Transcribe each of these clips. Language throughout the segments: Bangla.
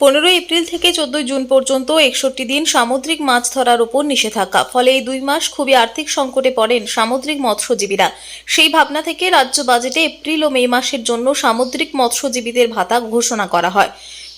পনেরোই এপ্রিল থেকে চোদ্দই জুন পর্যন্ত একষট্টি দিন সামুদ্রিক মাছ ধরার উপর নিষেধাজ্ঞা। ফলে এই দুই মাস খুবই আর্থিক সংকটে পড়েন সামুদ্রিক মৎস্যজীবীরা। সেই ভাবনা থেকে রাজ্য বাজেটে এপ্রিল ও মে মাসের জন্য সামুদ্রিক মৎস্যজীবীদের ভাতা ঘোষণা করা হয়।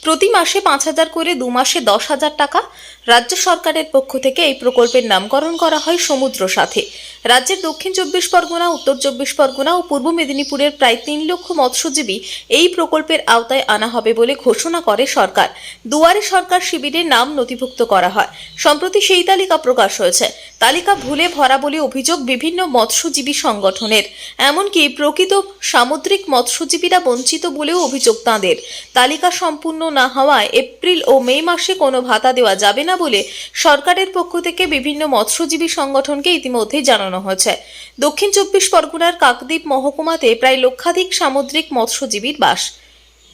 প্রতি মাসে পাঁচ হাজার করে দু মাসে দশ হাজার টাকা রাজ্য সরকারের পক্ষ থেকে এই প্রকল্পের নামকরণ করা হয় সমুদ্র সাথে। রাজ্যের দক্ষিণ চব্বিশ পরগনা, উত্তর চব্বিশ পরগনা ও পূর্ব মেদিনীপুরের প্রায় তিন লক্ষ মৎস্যজীবী এই প্রকল্পের আওতায় আনা হবে বলে ঘোষণা করে সরকার। দুয়ারে সরকার শিবিরের নাম নথিভুক্ত করা হয়। সম্প্রতি সেই তালিকা প্রকাশ হয়েছে। তালিকা ভুলে ভরা বলে অভিযোগ বিভিন্ন মৎস্যজীবী সংগঠনের। এমনকি প্রকৃত সামুদ্রিক মৎস্যজীবীরা বঞ্চিত বলেও অভিযোগ তাঁদের। তালিকা সম্পূর্ণ না হওয়ায় এপ্রিল ও মে মাসে কোনো ভাতা দেওয়া যাবে না বলে সরকারের পক্ষ থেকে বিভিন্ন মৎস্যজীবী সংগঠনকে ইতিমধ্যেই জানানো হয়েছে। দক্ষিণ চব্বিশ পরগনার কাকদ্বীপ মহকুমাতে প্রায় লক্ষাধিক সামুদ্রিক মৎস্যজীবীর বাস।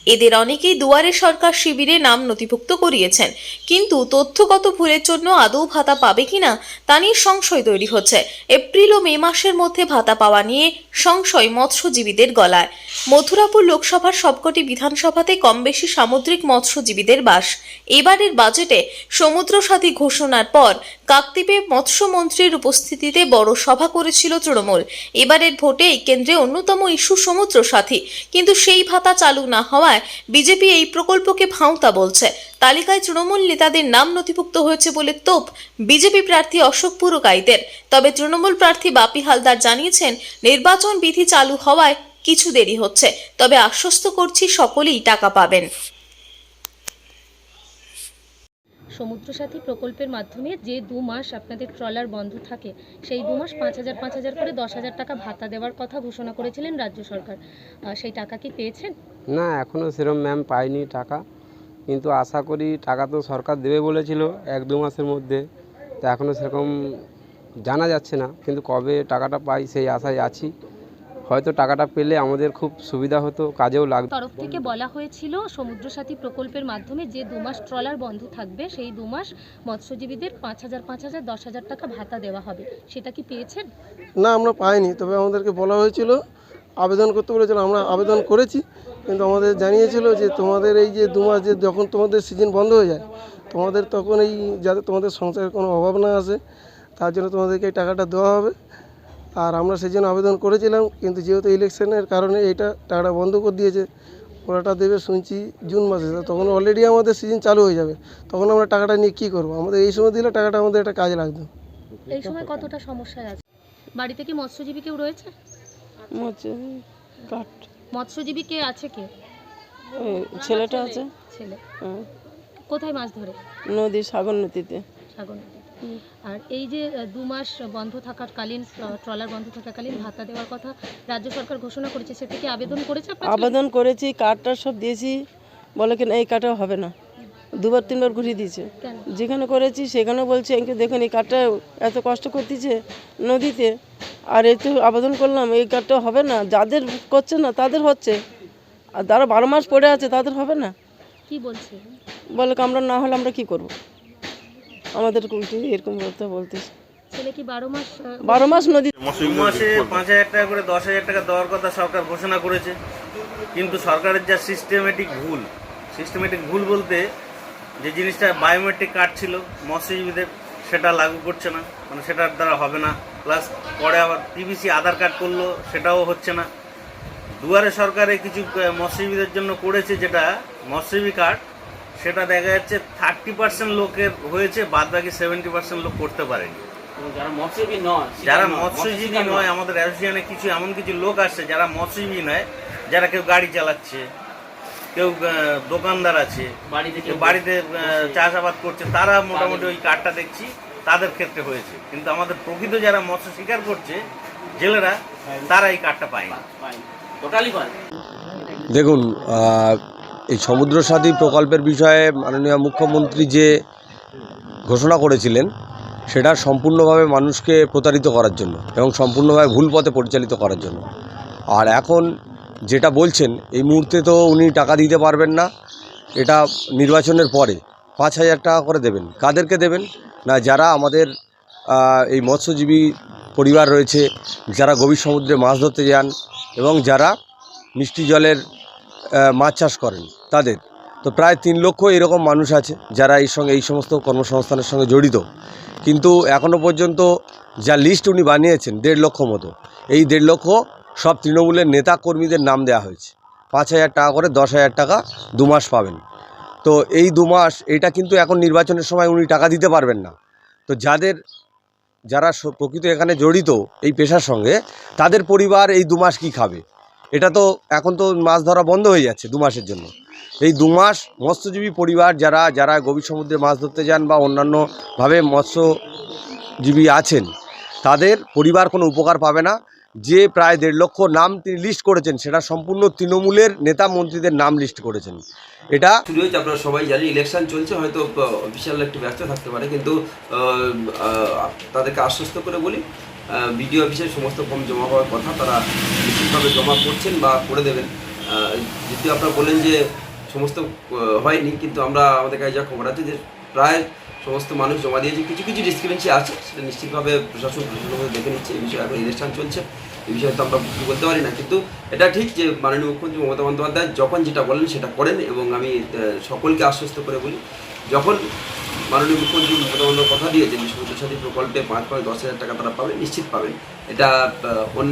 এদের অনেকেই দুয়ারে সরকার শিবিরে নাম নথিভুক্ত করিয়েছেন। কিন্তু তথ্যগত ভুলের জন্য আদৌ ভাতা পাবে কিনা তা নিয়ে সংশয় তৈরি হচ্ছে। এপ্রিল ও মে মাসের মধ্যে ভাতা পাওয়া নিয়ে সংশয় মৎস্যজীবীদের গলায়। মথুরাপুর লোকসভার সবকটি বিধানসভাতে কম বেশি সামুদ্রিক মৎস্যজীবীদের বাস। এবারের বাজেটে সমুদ্র সাথী ঘোষণার পর কাকদ্বীপে মৎস্যমন্ত্রীর উপস্থিতিতে বড় সভা করেছিল তৃণমূল। এবারের ভোটে এই কেন্দ্রে অন্যতম ইস্যু সমুদ্র সাথী। কিন্তু সেই ভাতা চালু না হওয়ায় বিজেপি এই প্রকল্পকে ভাঁওতা বলছে। তালিকায় তৃণমূল নেতাদের নাম নথিভুক্ত হয়েছে বলে তোপ বিজেপি প্রার্থী অশোক পুরকাইদের তবে তৃণমূল প্রার্থী বাপি হালদার জানিয়েছেন, নির্বাচন বিধি চালু হওয়ায় কিছু দেরি হচ্ছে, তবে আশ্বস্ত করছি সকলেই টাকা পাবেন। সমুদ্রসাথী প্রকল্পের মাধ্যমে যে দু মাস আপনাদের ট্রলার বন্ধ থাকে, সেই দু মাস পাঁচ হাজার পাঁচ হাজার করে দশ হাজার টাকা ভাতা দেওয়ার কথা ঘোষণা করেছিলেন রাজ্য সরকার। সেই টাকা কি পেয়েছেন? না এখনও সেরকম ম্যাম পাইনি টাকা। কিন্তু আশা করি টাকা তো সরকার দেবে বলেছিল এক দু মাসের মধ্যে। তা এখনও সেরকম জানা যাচ্ছে না। কিন্তু কবে টাকাটা পাই সেই আশায় আছি। হয়তো টাকাটা পেলে আমাদের খুব সুবিধা হতো কাজেও লাগতো তরফ থেকে বলা হয়েছিল সমুদ্রসাথী প্রকল্পের মাধ্যমে যে দু মাস ট্রলার বন্ধ থাকবে সেই দু মাস মৎস্যজীবীদের পাঁচ হাজার পাঁচ হাজার দশ হাজার টাকা ভাতা দেওয়া হবে। সেটা কি পেয়েছেন? না আমরা পাইনি তবে আমাদেরকে বলা হয়েছিল আবেদন করতে বলেছিল আমরা আবেদন করেছি কিন্তু আমাদের জানিয়েছিল যে তোমাদের এই যে দু মাস যে যখন তোমাদের সিজন বন্ধ হয়ে যায় তোমাদের তখন এই যাতে তোমাদের সংসারের কোনো অভাব না আসে তার জন্য তোমাদেরকে এই টাকাটা দেওয়া হবে। আর আমরা সেই জন্য আবেদন করেছিলাম কিন্তু যেহেতু ইলেকশনের কারণে এইটা টাকাটা বন্ধ করে দিয়েছে ওরাটা দেবে শুনছি জুন মাসে তখন অলরেডি আমাদের সিজন চালু হয়ে যাবে তখন আমরা টাকাটা নিয়ে কী করব? আমাদের এই সময় দিলে টাকাটা আমাদের একটা কাজে লাগতো এই সময় কতটা সমস্যা আছে? বাড়িতে কি মৎস্যজীবী কেউ রয়েছে? মৎস্যজীবী কে আছে কে? ওই ছেলেটা আছে। ছেলে। হ্যাঁ, কোথায় মাছ ধরে? নদী সাগর নদীতে। সাগর নদীতে। আর এই যে দু মাস বন্ধ থাকাকালীন ট্রলার বন্ধ থাকাকালীন ভাতা দেওয়ার কথা রাজ্য সরকার ঘোষণা করেছে সেটা কি আবেদন করেছে আবেদন করেছি কার্ডটা সব দিয়েছি বলে কিনা এই কার্ডটা হবে না। দুবার তিনবার ঘুরিয়ে দিয়েছে। যেখানে করেছি সেখানে বলছে দেখুন এই কার্ডটা এত কষ্ট করতেছে নদীতে আর এই তো আবেদন করলাম এই কার্ডটা হবে না। যাদের করছে না তাদের হচ্ছে। আর যারা বারো মাস পড়ে আছে তাদের হবে না। কি বলছে? বলে আমরা না হলে আমরা কি করব? আমাদের উল্টে এরকম ছেলে কি বারো মাস নদী মাসে পাঁচ হাজার টাকা করে দশ হাজার টাকা দেওয়ার কথা সরকার ঘোষণা করেছে। কিন্তু সরকারের যা সিস্টেমেটিক ভুল সিস্টেমেটিক ভুল বলতে যে জিনিসটা বায়োমেট্রিক কার্ড ছিল মৎস্যজীবীদের সেটা লাগু করছে না। মানে সেটার দ্বারা হবে না। প্লাস পরে আবার পিবিসি আধার কার্ড করল সেটাও হচ্ছে না। দুয়ারে সরকারে কিছু মৎস্যজীবীদের জন্য করেছে যেটা মৎস্যজীবী কার্ড সেটা দেখা যাচ্ছে থার্টি পার্সেন্ট লোকের হয়েছে বাদ বাকি সেভেন্টি পার্সেন্ট লোক করতে পারেনি। যারা মৎস্যজীবী নয় যারা মৎস্যজীবী নয় আমাদের অ্যাসোসিয়েশনে কিছু এমন কিছু লোক আসছে যারা মৎস্যজীবী নয় যারা কেউ গাড়ি চালাচ্ছে কেউ দোকানদার আছে বাড়িতে বাড়িতে চাষাবাদ করছে তারা মোটামুটি ওই কার্ডটা দেখছি তাদের ক্ষেত্রে হয়েছে। কিন্তু আমাদের প্রকৃত যারা মৎস্য শিকার করছে জেলেরা তারা এই কার্ডটা পায়নি। টোটালি পায় দেখুন এই সমুদ্র সাথী প্রকল্পের বিষয়ে মাননীয় মুখ্যমন্ত্রী যে ঘোষণা করেছিলেন, সেটা সম্পূর্ণভাবে মানুষকে প্রতারিত করার জন্য এবং সম্পূর্ণভাবে ভুল পথে পরিচালিত করার জন্য। আর এখন যেটা বলছেন, এই মুহূর্তে তো উনি টাকা দিতে পারবেন না, এটা নির্বাচনের পরে পাঁচ হাজার টাকা করে দেবেন। কাদেরকে দেবেন? না, যারা আমাদের এই মৎস্যজীবী পরিবার রয়েছে, যারা গভীর সমুদ্রে মাছ ধরতে যান এবং যারা মিষ্টি জলের মাছ চাষ করেন তাদের। তো প্রায় তিন লক্ষ এরকম মানুষ আছে যারা এই সঙ্গে, এই সমস্ত কর্মসংস্থানের সঙ্গে জড়িত। কিন্তু এখনও পর্যন্ত যা লিস্ট উনি বানিয়েছেন, দেড় লক্ষ মতো, এই দেড় লক্ষ সব তৃণমূলের নেতা কর্মীদের নাম দেওয়া হয়েছে। পাঁচ হাজার টাকা করে দশ হাজার টাকা দু মাস পাবেন। তো এই দু মাস, এটা কিন্তু এখন নির্বাচনের সময় উনি টাকা দিতে পারবেন না। তো যাদের, যারা প্রকৃত এখানে জড়িত এই পেশার সঙ্গে, তাদের পরিবার এই দু মাস কী খাবে? এটা তো এখন তো মাছ ধরা বন্ধ হয়ে যাচ্ছে দু মাসের জন্য। এই দু মাস মৎস্যজীবী পরিবার যারা যারা গভীর সমুদ্রে মাছ ধরতে যান বা অন্যান্যভাবে মৎস্যজীবী আছেন, তাদের পরিবার কোনো উপকার পাবে না। যে প্রায় দেড় লক্ষ নাম তিনি লিস্ট করেছেন, সেটা সম্পূর্ণ তৃণমূলের নেতা মন্ত্রীদের নাম লিস্ট করেছেন। এটা শুরু হয়েছে, আপনারা সবাই জানেন ইলেকশন চলছে, হয়তো অফিসিয়াল একটু ব্যস্ত থাকতে পারে, কিন্তু তাদেরকে আশ্বস্ত করে বলি বিডিও অফিসের সমস্ত ফর্ম জমা হওয়ার কথা তারা নিশ্চিতভাবে জমা করছেন বা করে দেবেন। যদিও আপনারা বললেন যে সমস্ত হয়নি, কিন্তু আমরা আমাদের কাছে যা খবর আছে যে প্রায় সমস্ত মানুষ জমা দিয়েছে, কিছু কিছু ডিসক্রিপেন্সি আছে, সেটা নিশ্চিতভাবে প্রশাসন প্রশাসনভাবে দেখে নিচ্ছে এই বিষয়ে এখন ইলেকশন চলছে এই বিষয়ে তো আমরা কিছু বলতে পারি না, কিন্তু এটা ঠিক যে মাননীয় মুখ্যমন্ত্রী মমতা বন্দ্যোপাধ্যায় যখন যেটা বলেন সেটা করেন এবং আমি সকলকে আশ্বস্ত করে বলি, যখন মাননীয় মুখ্যমন্ত্রী মমতা কথা দিয়েছেন সাথী প্রকল্পে পাঁচ পাঁচ দশ হাজার টাকা তারা পাবে নিশ্চিত পাবেন। এটা অন্য